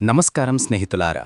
నమస్కారం స్నేహితులారా.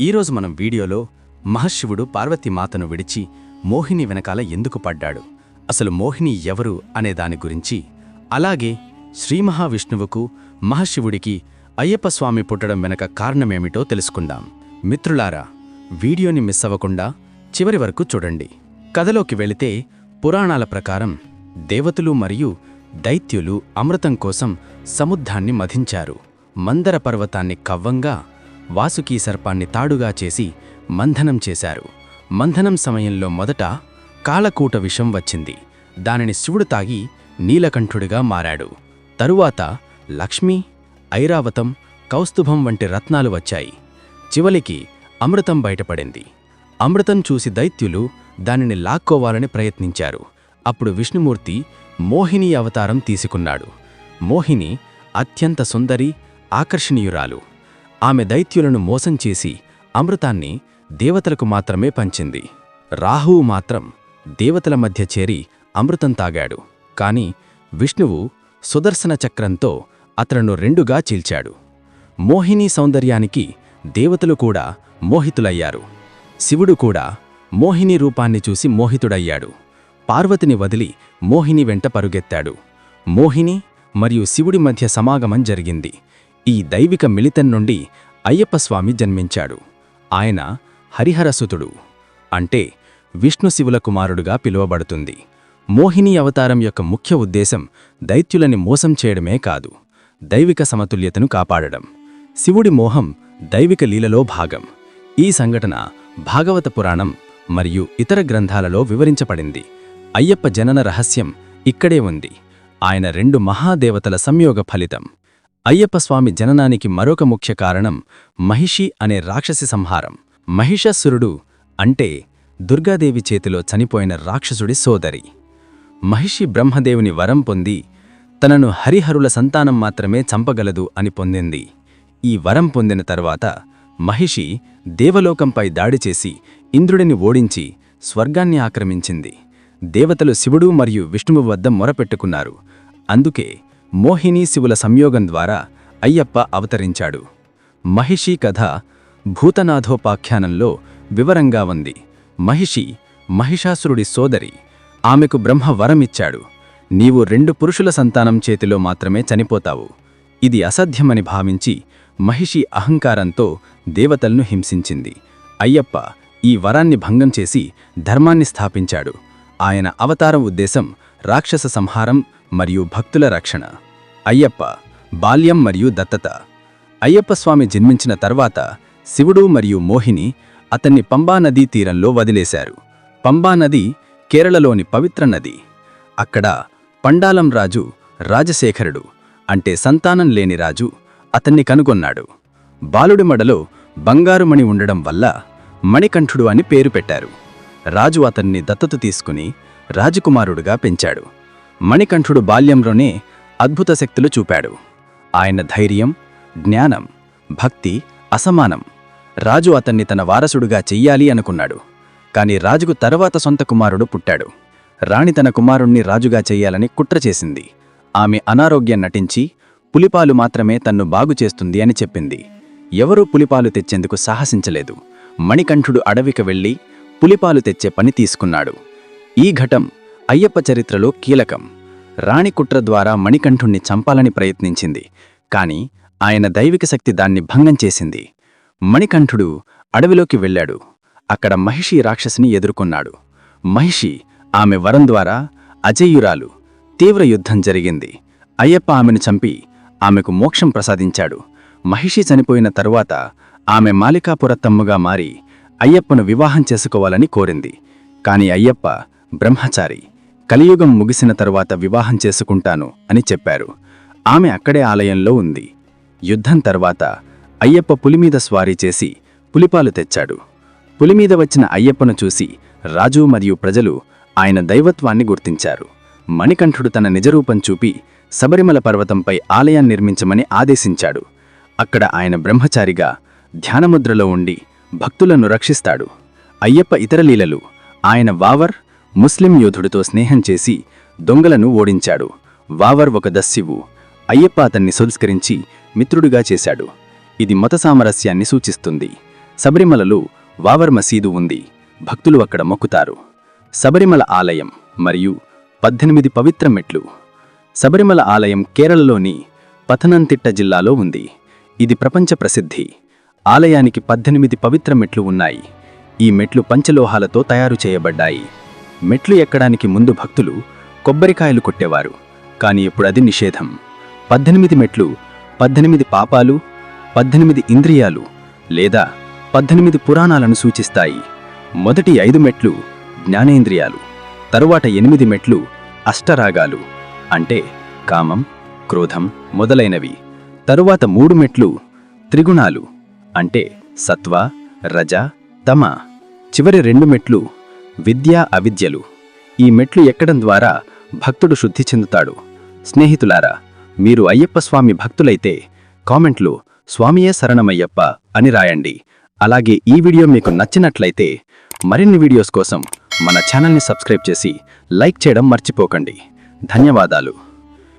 ఈరోజు మనం వీడియోలో మహశివుడు పార్వతీమాతను విడిచి మోహిని వెనకాల ఎందుకు పడ్డాడు? అసలు మోహిని ఎవరు అనే దాని గురించి అలాగే శ్రీ మహావిష్ణువుకు మహశివుడికి అయ్యప్ప స్వామి పుట్టడం వెనక కారణమేమిటో తెలుసుకుందాం. మిత్రులారా వీడియోని మిస్ అవ్వకుండా చివరి వరకు చూడండి. కథలోకి వెళితే పురాణాల ప్రకారం దేవతలు మరియు దైత్యులు అమృతం కోసం సముద్రాన్ని మధించారు. మందర పర్వతాన్ని కవ్వంగా వాసుకీ సర్పాన్ని తాడుగా చేసి మంథనం చేశారు. మంథనం సమయంలో మొదట కాలకూట విషం వచ్చింది. దానిని శివుడు తాగి నీలకంఠుడిగా మారాడు. తరువాత లక్ష్మి ఐరావతం కౌస్తుభం వంటి రత్నాలు వచ్చాయి. చివలికి అమృతం బయటపడింది. అమృతం చూసి దైత్యులు దానిని లాక్కోవాలని ప్రయత్నించారు. అప్పుడు విష్ణుమూర్తి మోహిని అవతారం తీసుకున్నాడు. మోహిని అత్యంత సుందరి ఆకర్షణీయురాలు. ఆమె దైత్యులను మోసం చేసి అమృతాన్ని దేవతలకు మాత్రమే పంచింది. రాహువు మాత్రం దేవతల మధ్య చేరి అమృతం తాగాడు. కాని విష్ణువు సుదర్శన చక్రంతో అతను రెండుగా చీల్చాడు. మోహిని సౌందర్యానికి దేవతలు కూడా మోహితులయ్యారు. శివుడు కూడా మోహిని రూపాన్ని చూసి మోహితుడయ్యాడు. పార్వతిని వదిలి మోహిని వెంట పరుగెత్తాడు. మోహిని మరియు శివుడి మధ్య సమాగమం జరిగింది. ఈ దైవిక మిళితం నుండి అయ్యప్పస్వామి జన్మించాడు. ఆయన హరిహరసుతుడు. అంటే విష్ణుశివుల కుమారుడుగా పిలువబడుతుంది. మోహిని అవతారం యొక్క ముఖ్య ఉద్దేశం దైత్యులని మోసం చేయడమే కాదు దైవిక సమతుల్యతను కాపాడడం. శివుడి మోహం దైవిక లీలలో భాగం. ఈ సంఘటన భాగవత పురాణం మరియు ఇతర గ్రంథాలలో వివరించబడింది. అయ్యప్ప జనన రహస్యం ఇక్కడే ఉంది. ఆయన రెండు మహాదేవతల సంయోగ ఫలితం. అయ్యప్ప స్వామి జననానికి మరొక ముఖ్య కారణం మహిషి అనే రాక్షసి సంహారం. మహిషాసురుడు అంటే దుర్గాదేవి చేతిలో చనిపోయిన రాక్షసుడి సోదరి. మహిషి బ్రహ్మదేవుని వరం పొంది తనను హరిహరుల సంతానం మాత్రమే చంపగలదు అని పొందింది. ఈ వరం పొందిన తర్వాత మహిషి దేవలోకంపై దాడి చేసి ఇంద్రుడిని ఓడించి స్వర్గాన్ని ఆక్రమించింది. దేవతలు శివుడు మరియు విష్ణువు వద్ద మొరపెట్టుకున్నారు. అందుకే మోహిని శివుల సంయోగం ద్వారా అయ్యప్ప అవతరించాడు. మహిషి కథ భూతనాథోపాఖ్యానంలో వివరంగా ఉంది. మహిషి మహిషాసురుడి సోదరి ఆమెకు బ్రహ్మ వరమిచ్చాడు. నీవు రెండు పురుషుల సంతానం చేతిలో మాత్రమే చనిపోతావు. ఇది అసాధ్యమని భావించి మహిషి అహంకారంతో దేవతలను హింసించింది. అయ్యప్ప ఈ వరాన్ని భంగం చేసి ధర్మాన్ని స్థాపించాడు. ఆయన అవతారం ఉద్దేశం రాక్షస సంహారం మరియు భక్తుల రక్షణ. అయ్యప్ప బాల్యం మరియు దత్తత. అయ్యప్ప స్వామి జన్మించిన తర్వాత శివుడు మరియు మోహిని అతన్ని పంబా నదీ తీరంలో వదిలేశారు. పంబా నది కేరళలోని పవిత్ర నది. అక్కడ పండాలం రాజు రాజశేఖరుడు అంటే సంతానం లేని రాజు అతన్ని కనుగొన్నాడు. బాలుడి మడలో బంగారుమణి ఉండడం వల్ల మణికంఠుడు అని పేరు పెట్టారు. రాజు అతన్ని దత్తత తీసుకుని రాజకుమారుడుగా పెంచాడు. మణికంఠుడు బాల్యంలోనే అద్భుత శక్తులు చూపాడు. ఆయన ధైర్యం జ్ఞానం భక్తి అసమానం. రాజు అతన్ని తన వారసుడుగా చెయ్యాలి అనుకున్నాడు. కాని రాజుకు తర్వాత సొంత కుమారుడు పుట్టాడు. రాణి తన కుమారుణ్ణి రాజుగా చెయ్యాలని కుట్ర చేసింది. ఆమె అనారోగ్యం నటించి పులిపాలు మాత్రమే తన్ను బాగుచేస్తుంది అని చెప్పింది. ఎవరూ పులిపాలు తెచ్చేందుకు సాహసించలేదు. మణికంఠుడు అడవికి వెళ్ళి పులిపాలు తెచ్చే పని తీసుకున్నాడు. ఈ ఘటం అయ్యప్ప చరిత్రలో కీలకం. రాణి కుట్ర ద్వారా మణికంఠుణ్ణి చంపాలని ప్రయత్నించింది. కాని ఆయన దైవిక శక్తి దాన్ని భంగం చేసింది. మణికంఠుడు అడవిలోకి వెళ్ళాడు. అక్కడ మహిషి రాక్షసిని ఎదుర్కొన్నాడు. మహిషి ఆమె వరం ద్వారా అజేయురాలు తీవ్ర యుద్ధం జరిగింది. అయ్యప్ప ఆమెను చంపి ఆమెకు మోక్షం ప్రసాదించాడు. మహిషి చనిపోయిన తరువాత ఆమె మాలికాపురత్తమ్ముగా మారి అయ్యప్పను వివాహం చేసుకోవాలని కోరింది. కాని అయ్యప్ప బ్రహ్మచారి కలియుగం ముగిసిన తరువాత వివాహం చేసుకుంటాను అని చెప్పారు. ఆమె అక్కడే ఆలయంలో ఉంది. యుద్ధం తర్వాత అయ్యప్ప పులిమీద స్వారీ చేసి పులిపాలు తెచ్చాడు. పులిమీద వచ్చిన అయ్యప్పను చూసి రాజు మరియు ప్రజలు ఆయన దైవత్వాన్ని గుర్తించారు. మణికంఠుడు తన నిజరూపం చూపి శబరిమల పర్వతంపై ఆలయాన్ని నిర్మించమని ఆదేశించాడు. అక్కడ ఆయన బ్రహ్మచారిగా ధ్యానముద్రలో ఉండి భక్తులను రక్షిస్తాడు. అయ్యప్ప ఇతర లీలలు ఆయన వావర్ ముస్లిం యోధుడితో స్నేహం చేసి దొంగలను ఓడించాడు. వావర్ ఒక దస్సివు అయ్యప్ప అతన్ని సంస్కరించి మిత్రుడిగా చేశాడు. ఇది మత సామరస్యాన్ని సూచిస్తుంది. శబరిమలలో వావర్ మసీదు ఉంది. భక్తులు అక్కడ మొక్కుతారు. శబరిమల ఆలయం మరియు పద్దెనిమిది పవిత్ర మెట్లు. శబరిమల ఆలయం కేరళలోని పథనంతిట్ట జిల్లాలో ఉంది. ఇది ప్రపంచ ప్రసిద్ధి. ఆలయానికి పద్దెనిమిది పవిత్ర మెట్లు ఉన్నాయి. ఈ మెట్లు పంచలోహాలతో తయారు చేయబడ్డాయి. మెట్లు ఎక్కడానికి ముందు భక్తులు కొబ్బరికాయలు కొట్టేవారు. కానీ ఇప్పుడు అది నిషేధం. పద్దెనిమిది మెట్లు పద్దెనిమిది పాపాలు పద్దెనిమిది ఇంద్రియాలు లేదా పద్దెనిమిది పురాణాలను సూచిస్తాయి. మొదటి ఐదు మెట్లు జ్ఞానేంద్రియాలు తరువాత ఎనిమిది మెట్లు అష్టరాగాలు అంటే కామం క్రోధం మొదలైనవి. తరువాత మూడు మెట్లు త్రిగుణాలు అంటే సత్వ రజ తమ. చివరి రెండు మెట్లు విద్యా అవిద్యలు. ఈ మెట్లు ఎక్కడం ద్వారా భక్తుడు శుద్ధి చెందుతాడు. స్నేహితులారా మీరు అయ్యప్ప స్వామి భక్తులైతే కామెంట్లు స్వామియే శరణమయ్యప్ప అని రాయండి. అలాగే ఈ వీడియో మీకు నచ్చినట్లయితే మరిన్ని వీడియోస్ కోసం మన ఛానల్ని సబ్స్క్రైబ్ చేసి లైక్ చేయడం మర్చిపోకండి. ధన్యవాదాలు.